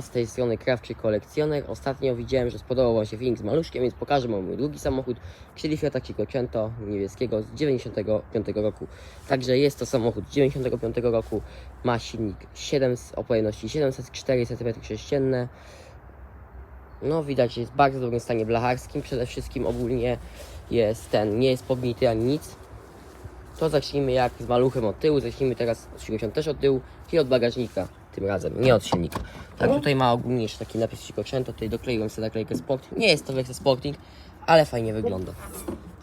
Z tej strony Krawczy Kolekcjoner. Ostatnio widziałem, że spodobał Wam się film z maluszkiem, więc pokażę Wam mój drugi samochód, czyli Fiata Cinquecento niebieskiego z 95 roku. Także jest to samochód z 95 roku, ma silnik 7, z- o pojemności 704 cm3. No widać, jest w bardzo dobrym stanie blacharskim, przede wszystkim ogólnie jest ten, nie jest pognity ani nic. To zacznijmy jak z maluchem od tyłu, zacznijmy teraz od 70 też od tyłu, czyli od bagażnika tym razem, nie od silnika. Tak, tutaj ma ogólnie jeszcze taki napis Cinquecento, tutaj dokleiłem sobie naklejkę Sport. Nie jest to wersja Sporting, ale fajnie wygląda.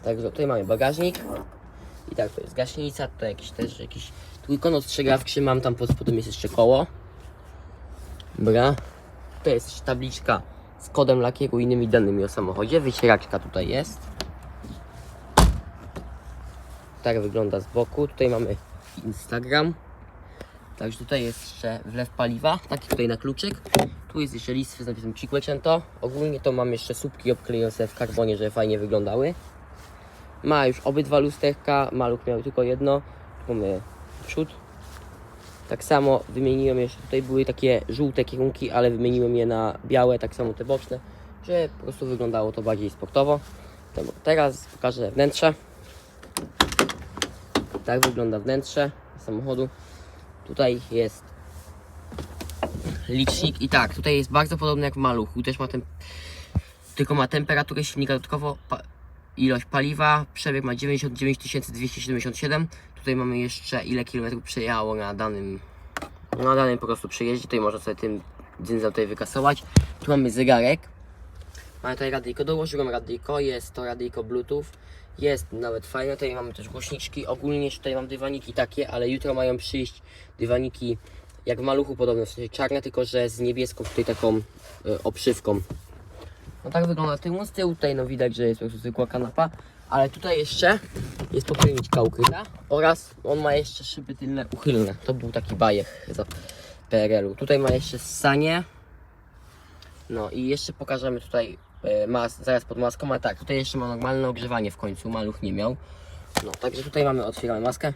Także tutaj mamy bagażnik. I tak, to jest gaśnica, tutaj jakiś też jakiś trójkąt ostrzegawczy, mam tam pod spodem jest jeszcze koło. Dobra. To jest tabliczka z kodem lakieru i innymi danymi o samochodzie. Wycieraczka tutaj jest. Tak wygląda z boku. Tutaj mamy Instagram. Także tutaj jest jeszcze wlew paliwa, taki tutaj na kluczyk. Tu jest jeszcze list z napisem Cinquecento. Ogólnie to mam jeszcze słupki obklejone w karbonie, żeby fajnie wyglądały. Ma już obydwa lusterka, maluch miał tylko jedno. Tu mamy przód. Tak samo wymieniłem jeszcze, tutaj były takie żółte kierunki, ale wymieniłem je na białe, tak samo te boczne, że po prostu wyglądało to bardziej sportowo. Dobra, Teraz pokażę wnętrze. Tak wygląda wnętrze samochodu. Tutaj jest licznik i tak, tutaj jest bardzo podobny jak w maluchu, też ma tem tylko ma temperaturę silnika, dodatkowo pa ilość paliwa, przebieg ma 99 277, tutaj mamy jeszcze ile kilometrów przejechało na danym na danym po prostu przejeździe, tutaj można sobie tym dzyndzem tutaj wykasować. Tu mamy zegarek, mamy tutaj radyjko, dołożyłem radyjko, jest to radyjko bluetooth, jest nawet fajne, tutaj mamy też głośniczki, ogólnie tutaj mam dywaniki takie, ale jutro mają przyjść dywaniki jak w maluchu podobno, w sensie czarne, tylko że z niebieską tutaj taką y, obszywką. No tak wygląda tył, z tyłu tutaj no widać, że jest po prostu zwykła kanapa, ale tutaj jeszcze jest popierniczka ukryta oraz on ma jeszcze szyby tylne uchylne, to był taki bajek za PRL-u. Tutaj ma jeszcze ssanie, no i jeszcze pokażemy tutaj mas, zaraz pod maską, ale tak, tutaj jeszcze ma normalne ogrzewanie w końcu, maluch nie miał. No, także tutaj mamy, otwieramy maskę.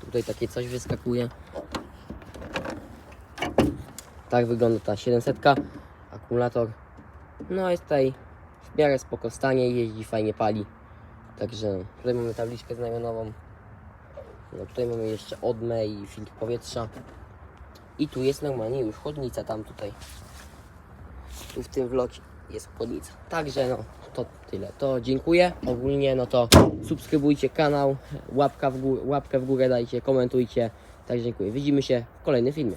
Tutaj takie coś wyskakuje. Tak wygląda ta 700. Akumulator. No jest tutaj w miarę spoko stanie, jeździ, fajnie pali. Także tutaj mamy tabliczkę znamionową. No tutaj mamy jeszcze odmę i filtr powietrza. I tu jest normalnie już chłodnica tam tutaj. Tu w tym vlogie jest chłodnica. Także no to tyle. To dziękuję. Ogólnie no to subskrybujcie kanał, łapka w górę, łapkę w górę dajcie, komentujcie. Tak dziękuję. Widzimy się w kolejnym filmie.